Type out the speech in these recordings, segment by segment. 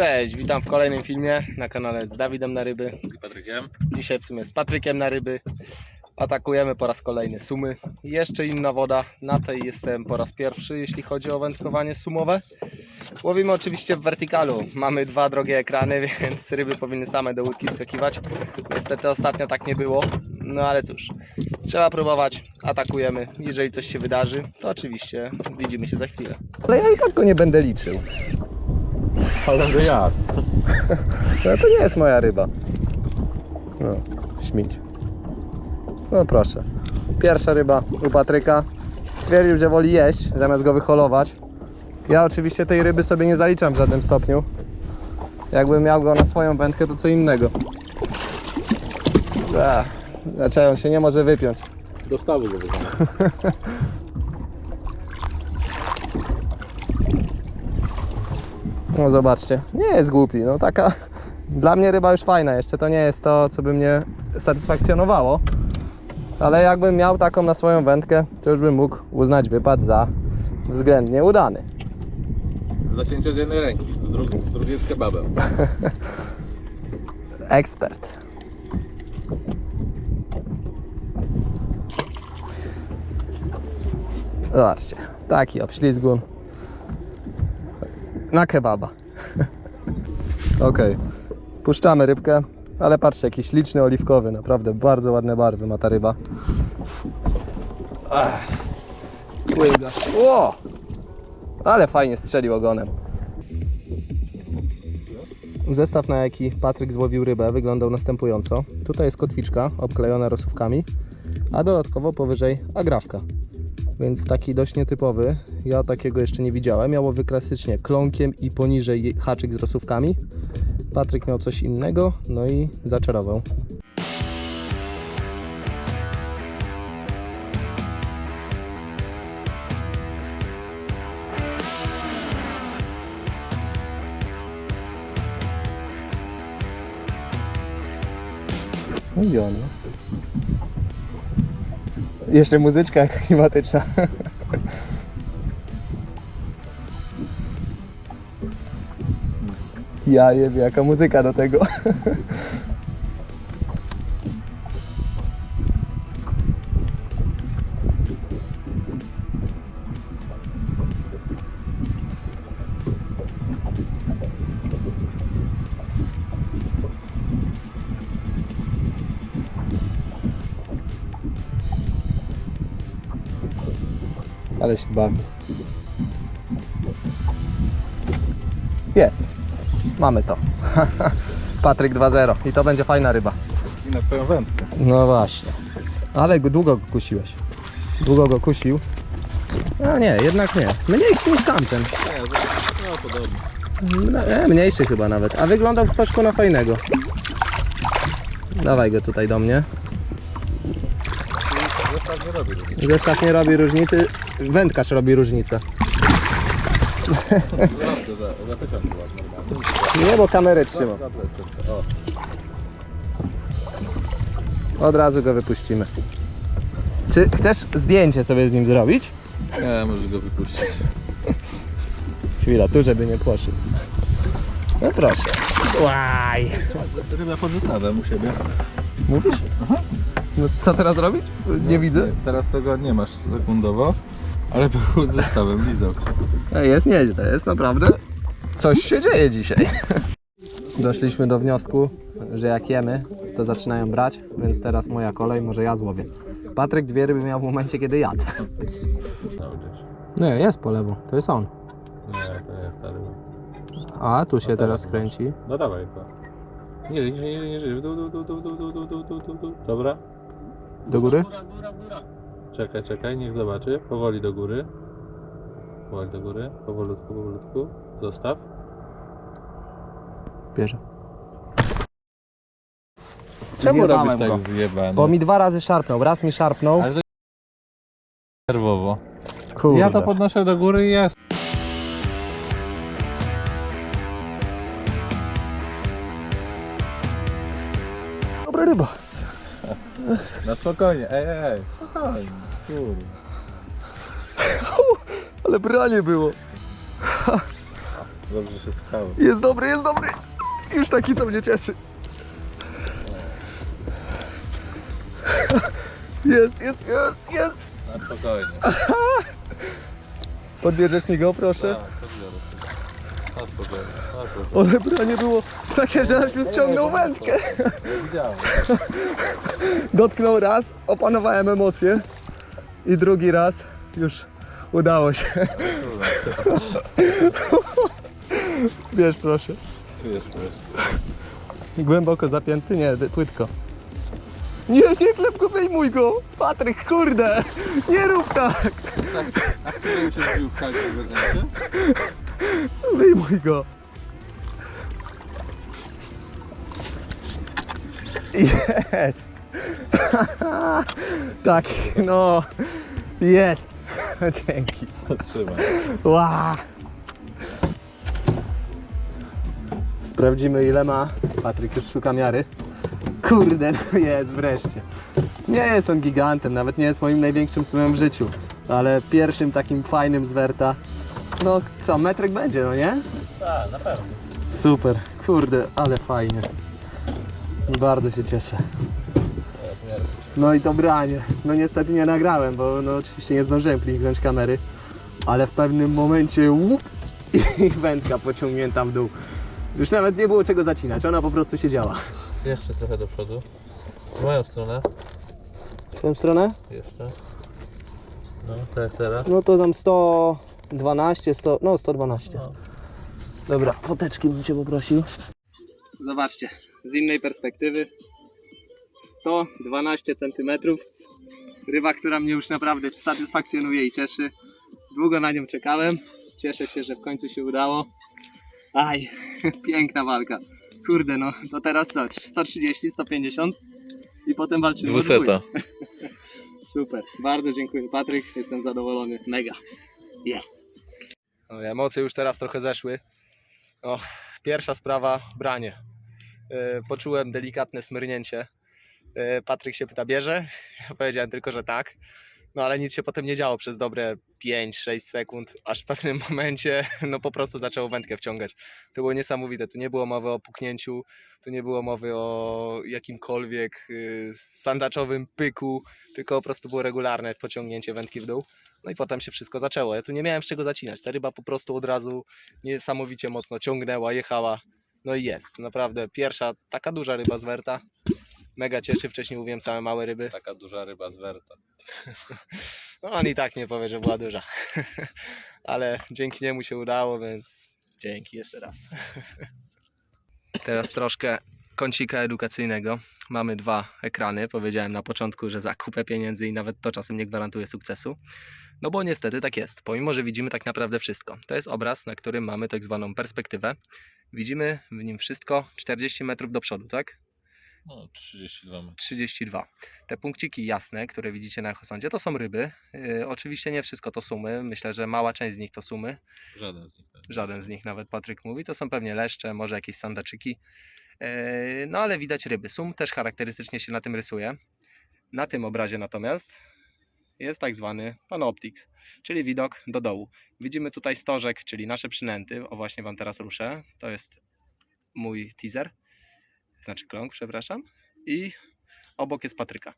Cześć, witam w kolejnym filmie na kanale z Dawidem na ryby. i Patrykiem. Dzisiaj w sumie z Patrykiem na ryby. Atakujemy po raz kolejny sumy. Jeszcze inna woda. Na tej jestem po raz pierwszy, jeśli chodzi o wędkowanie sumowe. Łowimy oczywiście w wertykalu. Mamy dwa drogie ekrany, więc ryby powinny same do łódki wskakiwać. Niestety ostatnio tak nie było. No ale cóż, trzeba próbować. Atakujemy. Jeżeli coś się wydarzy, to oczywiście widzimy się za chwilę. Ale ja i tak go nie będę liczył. Ale że jak? No to nie jest moja ryba. No, śmieć. No proszę. Pierwsza ryba u Patryka. Stwierdził, że woli jeść, zamiast go wyholować. Ja oczywiście tej ryby sobie nie zaliczam w żadnym stopniu. Jakbym miał go na swoją wędkę, to co innego. Ech, on się nie może wypiąć? Dostawy go wygląda. No zobaczcie, nie jest głupi. No taka dla mnie ryba już fajna. Jeszcze to nie jest to, co by mnie satysfakcjonowało. Ale jakbym miał taką na swoją wędkę, to już bym mógł uznać wypad za względnie udany. Zacięcie z jednej ręki, z drugiej, z drugiej z kebabem. Ekspert. Zobaczcie, taki obślizgun na kebaba. ok, puszczamy rybkę, ale patrzcie, jakiś liczny oliwkowy, naprawdę bardzo ładne barwy ma ta ryba. Łygasz. Ło! Ale fajnie strzelił ogonem. Zestaw, na jaki Patryk złowił rybę, wyglądał następująco. Tutaj jest kotwiczka obklejona rosówkami, a dodatkowo powyżej agrawka. Więc taki dość nietypowy. Ja takiego jeszcze nie widziałem. Miało klasycznie klonkiem i poniżej haczyk z rosówkami. Patryk miał coś innego, no i zaczarował. No i on. Jeszcze muzyczka klimatyczna. Ja jebie, jaka muzyka do tego. Ale się bawi. Jest. Mamy to. Patryk 2-0 i to będzie fajna ryba. I na twoją wędkę. No właśnie. Ale go- długo go kusiłeś. Długo go kusił. A nie, jednak nie. Mniejszy niż tamten. Nie, no podobnie. E, mniejszy chyba nawet. A wyglądał w stożku na fajnego. Dawaj go tutaj do mnie. Zestaw nie robi. Zestaw nie robi różnicy. Wędkarz robi różnicę. Nie, bo kamerę trzyma. Od razu go wypuścimy. Czy chcesz zdjęcie sobie z nim zrobić? nie, możesz go wypuścić. Chwila, tu żeby nie płoszył. No proszę. Łaj. Ryba pod zestawem u siebie. Mówisz? No co teraz robić? Nie widzę. Teraz tego nie masz sekundowo, ale był zestawem lizał. E, Jest nieźle, jest naprawdę. Coś się dzieje dzisiaj. Doszliśmy do wniosku, że jak jemy, to zaczynają brać, więc teraz moja kolej, może ja złowię. Patryk dwie ryby miał w momencie, kiedy jadł. Nie, jest po lewo, to jest on. Nie, to jest ta ryba. A, tu się teraz kręci. No dawaj to. Nie, nie, nie, nie, nie, dół, dół, dół, dół, dół, dół, dół, dół, dół, dół. Dobra. Do góry? Czekaj, czekaj, niech zobaczy. Powoli do góry. Powoli do góry. Powolutku, powolutku. Zostaw. Bierze. Czemu Zjebałem robisz go. tak zjebany? Bo mi dwa razy szarpnął. Raz mi szarpnął. Ale to nerwowo. Kurde. Ja to podnoszę do góry i jest. Dobra ryba. Na spokojnie, ej, ej, ej. Spokojnie. Kurde. Ale branie było. Dobrze się słuchało. Jest dobry, jest dobry. Już taki, co mnie cieszy. Jest, jest, jest, jest. Na spokojnie. Podbierzesz mi go, proszę? Tak, cię. Na spokojnie. Na spokojnie. Odebranie było takie, że aż mi wciągnął wędkę. Nie widziałem. Dotknął raz, opanowałem emocje. I drugi raz już udało się. Wiesz, proszę. Wiesz, wiesz. Głęboko zapięty? Nie, płytko. Nie, nie klep go, wyjmuj go! Patryk, kurde! Nie rób tak! A który się zbił? Wyjmuj go! Jest! tak, no. Jest! Dzięki. Trzymaj. Ła! Sprawdzimy ile ma. Patryk już szuka miary. Kurde, no jest wreszcie. Nie jest on gigantem, nawet nie jest moim największym sumem w życiu. Ale pierwszym takim fajnym z Werta. No co, metrek będzie, no nie? Tak, na pewno. Super, kurde, ale fajnie. Bardzo się cieszę. No i dobranie. No niestety nie nagrałem, bo no oczywiście nie zdążyłem kliknąć kamery. Ale w pewnym momencie łup i wędka pociągnięta w dół. Już nawet nie było czego zacinać, ona po prostu siedziała. Jeszcze trochę do przodu. W moją stronę. W twoją stronę? Jeszcze. No, tak teraz. No to tam 112, 100, no 112. No. Dobra, foteczki bym Cię poprosił. Zobaczcie, z innej perspektywy 112 cm. Ryba, która mnie już naprawdę satysfakcjonuje i cieszy. Długo na nią czekałem. Cieszę się, że w końcu się udało. Aj, piękna walka. Kurde, no to teraz co? 130, 150 i potem walczymy o Dwuseta. dwój. Super, bardzo dziękuję Patryk, jestem zadowolony, mega. Yes. No, emocje już teraz trochę zeszły. O, pierwsza sprawa, branie. E, Poczułem delikatne smyrnięcie. E, Patryk się pyta, bierze? Ja powiedziałem tylko, że tak. No ale nic się potem nie działo przez dobre 5-6 sekund, aż w pewnym momencie no po prostu zaczęło wędkę wciągać. To było niesamowite, tu nie było mowy o puknięciu, tu nie było mowy o jakimkolwiek y, sandaczowym pyku, tylko po prostu było regularne pociągnięcie wędki w dół. No i potem się wszystko zaczęło. Ja tu nie miałem z czego zacinać. Ta ryba po prostu od razu niesamowicie mocno ciągnęła, jechała. No i jest. Naprawdę pierwsza taka duża ryba z werta. Mega cieszy. Wcześniej mówiłem same małe ryby. Taka duża ryba z werta. No on i tak nie powie, że była duża. Ale dzięki niemu się udało, więc dzięki jeszcze raz. Teraz troszkę kącika edukacyjnego. Mamy dwa ekrany. Powiedziałem na początku, że za kupę pieniędzy i nawet to czasem nie gwarantuje sukcesu. No bo niestety tak jest. Pomimo, że widzimy tak naprawdę wszystko. To jest obraz, na którym mamy tak zwaną perspektywę. Widzimy w nim wszystko 40 metrów do przodu, tak? No, 32 metry. 32. Te punkciki jasne, które widzicie na echosondzie, to są ryby. Yy, oczywiście nie wszystko to sumy. Myślę, że mała część z nich to sumy. Żaden z nich. nie. Żaden z nich nawet Patryk mówi. To są pewnie leszcze, może jakieś sandaczyki. Yy, no ale widać ryby. Sum też charakterystycznie się na tym rysuje. Na tym obrazie natomiast jest tak zwany panoptics, czyli widok do dołu. Widzimy tutaj stożek, czyli nasze przynęty. O właśnie Wam teraz ruszę. To jest mój teaser, znaczy kląk, przepraszam. I obok jest Patryka.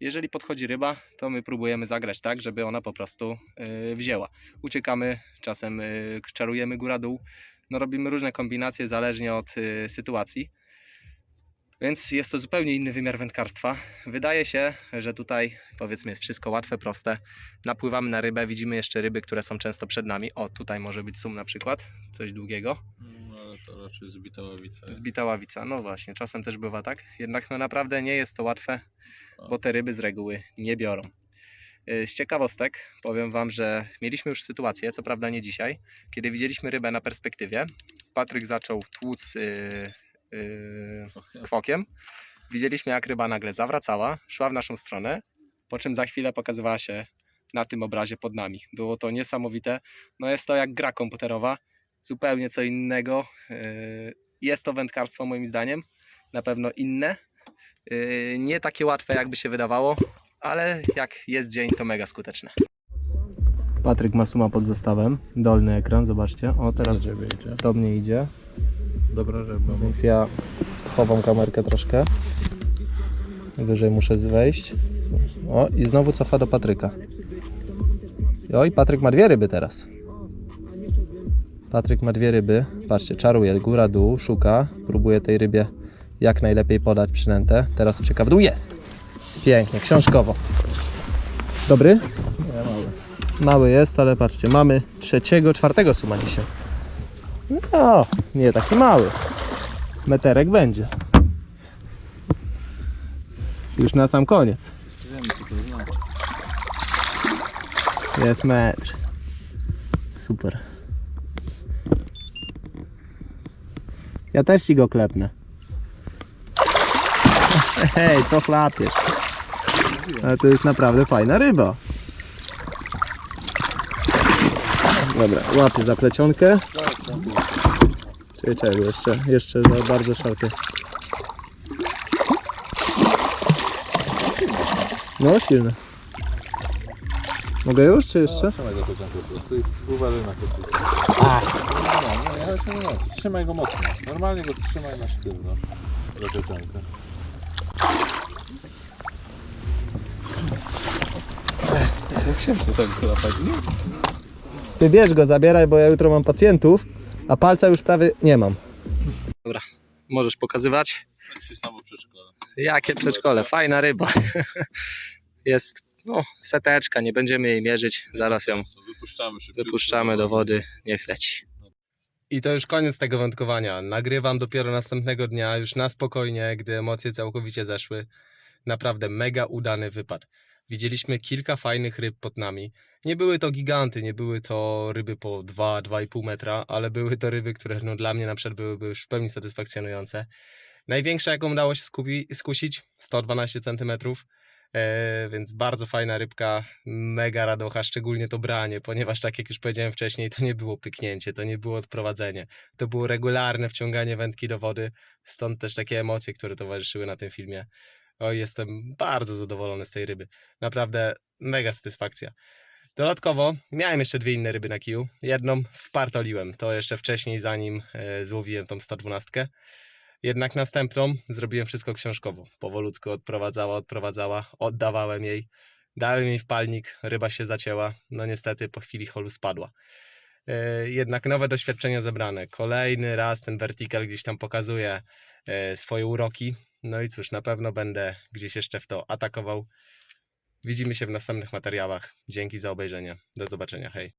Jeżeli podchodzi ryba, to my próbujemy zagrać tak, żeby ona po prostu yy, wzięła. Uciekamy, czasem yy, czarujemy góra-dół. No robimy różne kombinacje zależnie od yy, sytuacji. Więc jest to zupełnie inny wymiar wędkarstwa. Wydaje się, że tutaj powiedzmy jest wszystko łatwe, proste. Napływamy na rybę, widzimy jeszcze ryby, które są często przed nami. O, tutaj może być sum na przykład, coś długiego. To raczej zbita ławica. Zbita ławica, no właśnie, czasem też bywa tak. Jednak no naprawdę nie jest to łatwe, bo te ryby z reguły nie biorą. Yy, Z ciekawostek powiem Wam, że mieliśmy już sytuację, co prawda nie dzisiaj, kiedy widzieliśmy rybę na perspektywie. Patryk zaczął tłuc yy, yy, kwokiem. Widzieliśmy jak ryba nagle zawracała, szła w naszą stronę, po czym za chwilę pokazywała się na tym obrazie pod nami. Było to niesamowite. No jest to jak gra komputerowa, zupełnie co innego. Yy, Jest to wędkarstwo moim zdaniem, na pewno inne. Yy, Nie takie łatwe jakby się wydawało, ale jak jest dzień to mega skuteczne. Patryk ma suma pod zestawem. Dolny ekran, zobaczcie. O, teraz do mnie idzie. Dobra ryba. Więc ja chowam kamerkę troszkę. Wyżej muszę wejść. O, i znowu cofa do Patryka. Oj, Patryk ma dwie ryby teraz. Patryk ma dwie ryby. Patrzcie, czaruje góra, dół, szuka. Próbuje tej rybie jak najlepiej podać przynętę. Teraz ucieka w dół. Jest! Pięknie, książkowo. Dobry? Nie, mały. Mały jest, ale patrzcie, mamy trzeciego, czwartego suma dzisiaj. No, nie taki mały. Meterek będzie. Już na sam koniec. Jest metr. Super. Ja też ci go klepnę. Hej, co chlapie. Ale to jest naprawdę fajna ryba. Dobra, łapię za plecionkę. Czekaj, czekaj, jeszcze, jeszcze za bardzo szarpie. No, silne. Mogę już, czy jeszcze? No, trzymaj go pociągu po prostu i uważaj na. No, no, nie martwię. Trzymaj go mocno. Normalnie go trzymaj na sztywno. Za piosenkę. Jak się tak chlapać, nie? Ty bierz go, zabieraj, bo ja jutro mam pacjentów, a palca już prawie nie mam. Dobra, możesz pokazywać. Tak się samo przedszkole. Jakie przedszkole, fajna ryba. Jest, no, seteczka, nie będziemy jej mierzyć, zaraz ją Wypuszczamy szybciutko. wypuszczamy do wody, niech leci. I to już koniec tego wędkowania. Nagrywam dopiero następnego dnia, już na spokojnie, gdy emocje całkowicie zeszły. Naprawdę mega udany wypad. Widzieliśmy kilka fajnych ryb pod nami. Nie były to giganty, nie były to ryby po 2-2,5 metra, ale były to ryby, które no, dla mnie na przykład byłyby już w pełni satysfakcjonujące. Największa, jaką udało się skupi, skusić, 112 cm. E, więc bardzo fajna rybka, mega radocha, szczególnie to branie, ponieważ tak jak już powiedziałem wcześniej, to nie było pyknięcie, to nie było odprowadzenie, to było regularne wciąganie wędki do wody, stąd też takie emocje, które towarzyszyły na tym filmie. Oj, jestem bardzo zadowolony z tej ryby, naprawdę mega satysfakcja. Dodatkowo miałem jeszcze dwie inne ryby na kiju, jedną spartoliłem, to jeszcze wcześniej zanim e, złowiłem tą 112. Jednak następną zrobiłem wszystko książkowo. Powolutku odprowadzała, odprowadzała, oddawałem jej. Dałem jej w palnik, ryba się zacięła. No niestety po chwili holu spadła. E, Jednak nowe doświadczenia zebrane. Kolejny raz ten vertical gdzieś tam pokazuje e, swoje uroki. No i cóż, na pewno będę gdzieś jeszcze w to atakował. Widzimy się w następnych materiałach. Dzięki za obejrzenie. Do zobaczenia. Hej.